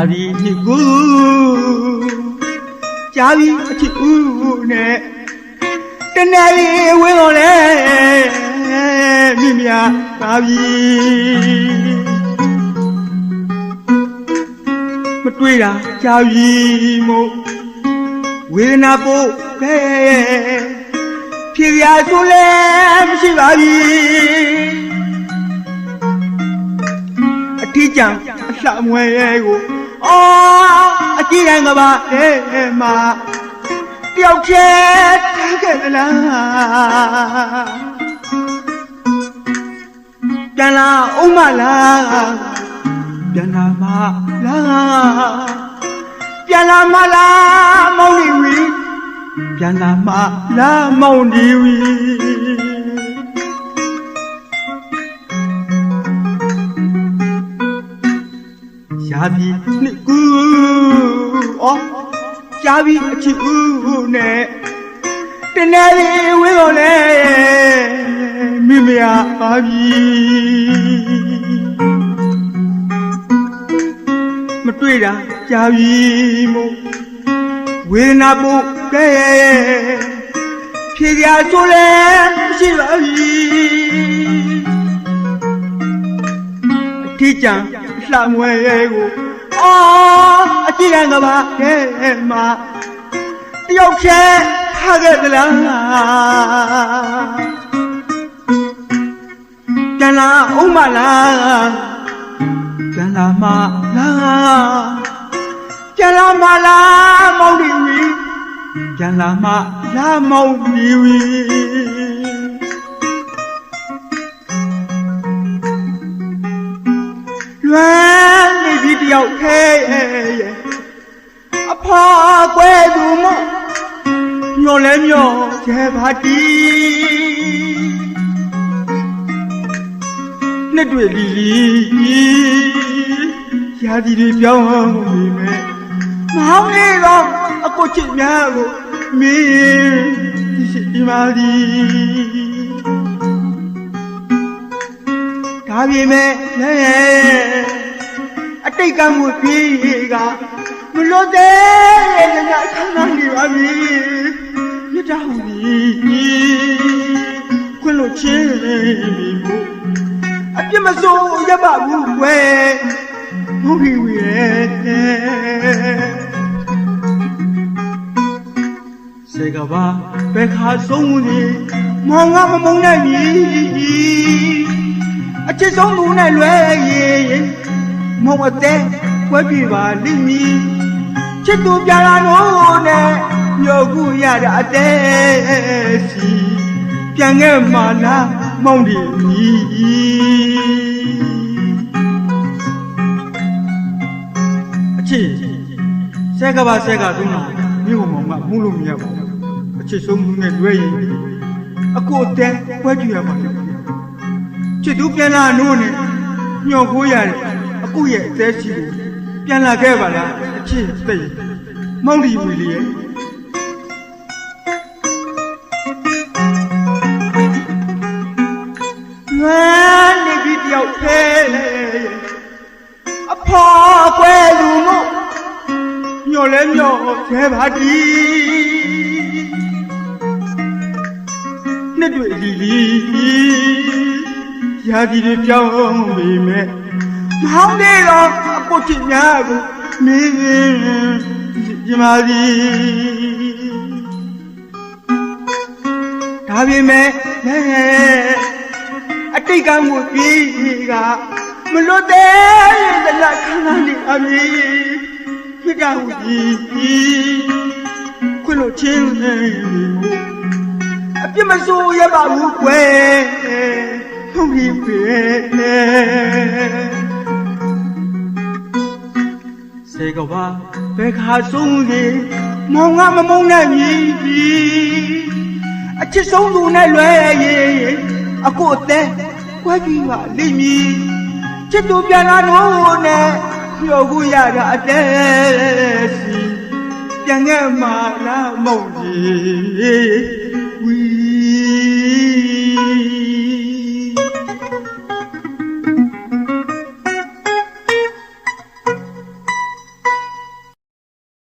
ရာဒီနှစ်ကူကြာပြီအချစ်ဦးနဲ့တနေ့လေးဝင်းတော်လဲမိမြပါပြီမတွေ့တာကြာပြီမို့ဝေဒနာပို့ခဲဖြေရဆိုလဲမရှိပါပြီအထီးကျန်အလှမွဲကို အော်အကြည့်တိုင်းကပါအဲမှာတယောက်ချဲထားခဲ့သလားပြန်လာအောင်မလားပြန်လာမလားပြန်လာမလားမောင်နေဝီပြန်လာမလားမောင်နေဝီ ပြီနှစ်ကူအော်ရှားပြီအချစ်ဦးနဲ့တနေ့လေးဝင်းတော်လဲမိမရပါပြီမတွေ့တာကြာပြီမို့ဝေဒနာပုတ်ကဲဖြေရဆိုလဲမရှိပါပြီအထီးကျန် လှမွဲကိုအော်အကြည့်ရန်ကပါကဲမှာတယောက်ချဲထားခဲ့သလားပြန်လာအောင်မလားပြန်လာမလားပြန်လာမလားမောင်ဒီဝီပြန်လာမလားမောင်ဒီဝီ မ်းနေပြီတယောက်ခဲရဲ့အဖာကွဲသူမညော်လဲညော်ကျဲပါတီနှစ်တွေ့လီလီရာဒီတွေပြောင်းပြီမဲ့မောင်လေးတော့အကိုချစ်များကိုမင်းဒီမာဒီဒါပေမဲ့လည်းအ တိတ်ကမှုပြေးကမလွတ်တဲ့ညခန္ဓာနေပါပြီမြတ်တာဟူပြီခွင့်လို့ချင်းပြီမို့အပြစ်မစိုးရပါဘူးကွယ်ဘုရားဝီရဲ့စေကဘာဘယ်ခါဆုံးနေမောင်ငါမမုန်းနိုင်ပြီအချစ်ဆုံးသူနဲ့လွဲရင် မဟုတ်အသေးကွဲပြပါလိမ့်မည်ချစ်သူပြလာတော့နဲ့ညောကူရတာအသေးစီပြန်ခဲ့မှလားမောင်ဒီမီအချစ်ဆက်ကပါဆက်ကသူ့နော်မြို့မောင်ကမှုလို့မရပါဘူးအချစ်ဆုံးသူနဲ့လွဲရင်အကိုအသေးကွဲပြရပါလိမ့်မယ်ချစ်သူပြန်လာနိုးနဲ့ညှော်ခိုးရတယ် အခုရဲ့အသေးရှိကိုပြန်လာခဲ့ပါလားအချစ်သိပ်မောင်ဒီဝီလီရဲ့လွမ်းနေပြီတယောက်သေးအဖေါ်ကွယ်လူမို့ညှော်လဲညှော်ခဲပါတီနှစ်တွေ့လီလီရာဒီတွေပြောင်းပြီမဲ့မ ဟောင်းသေးတော့အပုတ်ချင်များကိုမင်းဒီမာဒီဒါပေမဲ့အတိတ်ကမှုပြီးကမလွတ်သေးတဲ့လက်ခဏလေးအမီမိကဟူကြီးခွလို့ချင်းနေပြီအပြစ်မစိုးရပါဘူးကွယ် không đi về sẽ có ba bé khá sung gì mong ngắm mà mong này nhỉ à chết sống luôn này loe gì à cô té quá đi mà đi mi chết tôi biết là nó nè nhiều cô ya đã té si chẳng nghe mà là mong gì quý